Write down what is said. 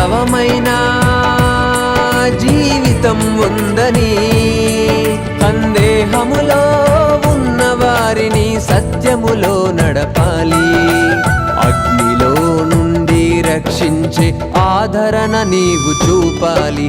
వాస్తవమైన జీవితం ఉందని సందేహములో ఉన్న వారిని సత్యములో నడపాలి. అగ్నిలో నుండి రక్షించే ఆదరణ నీవు చూపాలి.